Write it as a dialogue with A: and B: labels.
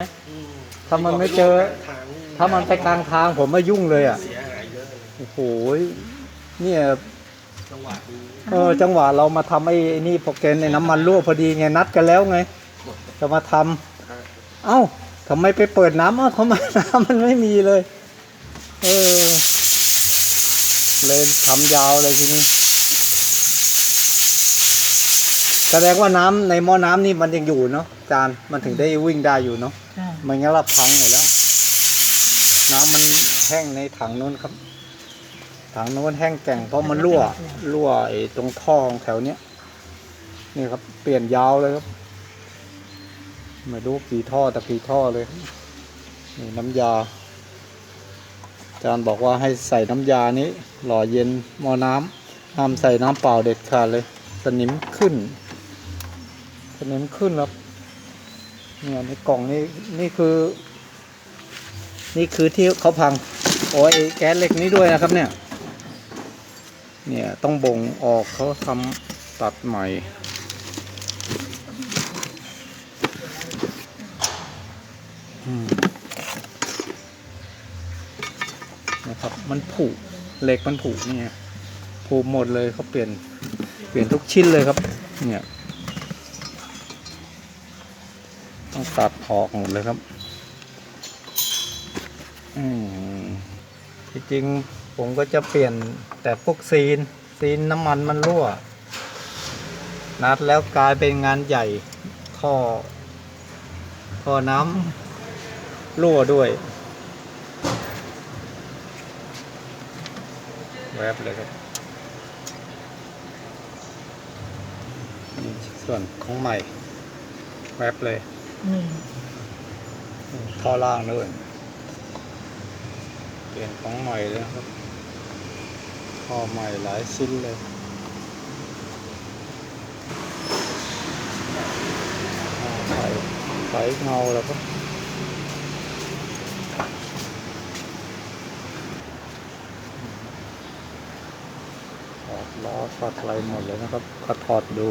A: อืม
B: ถ้ามันไม่เจอ
A: ทาง
B: ถ้ามันไปกลางทางผมมายุ่งเลยอะ
A: เสียหายเยอะเลย
B: โอ้โหเนี่ย
A: จังหวะนี้
B: เออจังหวะเรามาทำไอ้นี่โปรแกรมในน้ำมันรั่วพอดีไงนัดกันแล้วไง จะมาทำเอ้าทำไมไปเปิดน้ำเอ้าทำไมน้ำมันไม่มีเลย เออ เลยทำยาวเลยทีนี้ แสดงว่าน้ำในหม้อน้ำนี่มันยังอยู่เนาะจานมันถึงได้วิ่งได้อยู่เนาะ
C: ใช่
B: ไม่งั้นเราพังอยู่แล้ว น้ำมันแห้งในถังนู้นครับ ถังนู้นแห้งแก่งเพราะมันรั่ว รั่วไอ้ตรงท่อของแถวเนี้ยนี่ครับ เปลี่ยนยาวเลยครับไม่รู้กี่ท่อแต่กี่ท่อเลยครับนี่น้ำยาอาจารย์บอกว่าให้ใส่น้ำยานี้ หล่อเย็นหม้อน้ำห้ามใส่น้ำเปล่าเด็ดขาดเลย สนิมขึ้น สนิมขึ้นครับเนี่ยในกล่องนี้นี่คือ นี่คือที่เขาพังโอ้ยแก๊สเหล็กนี้ด้วยนะครับเนี่ย เนี่ยต้องบ่งออกเขาทำตัดใหม่นะครับ มันผุเหล็กมันผุเนี่ยผุหมดเลยเขาเปลี่ยนเปลี่ยนทุกชิ้นเลยครับ เนี่ย ต้องตัดออกหมดเลยครับ อืมจริงๆผมก็จะเปลี่ยนแต่พวกซีน ซีนน้ำมันมันรั่ว นัดแล้วกลายเป็นงานใหญ่ข้อข้อน้ำรั่วด้วยแวบเลยครับส่วนของใหม่ แวบเลย
C: นี่
B: ท่อล่างด้วย เปลี่ยนของใหม่เลยครับท่อใหม่หลายชิ้นเลยอ่าไฟไฟเงาแล้วก็ถอดล้อถอดอะไรหมดเลยนะครับก็ถอดดู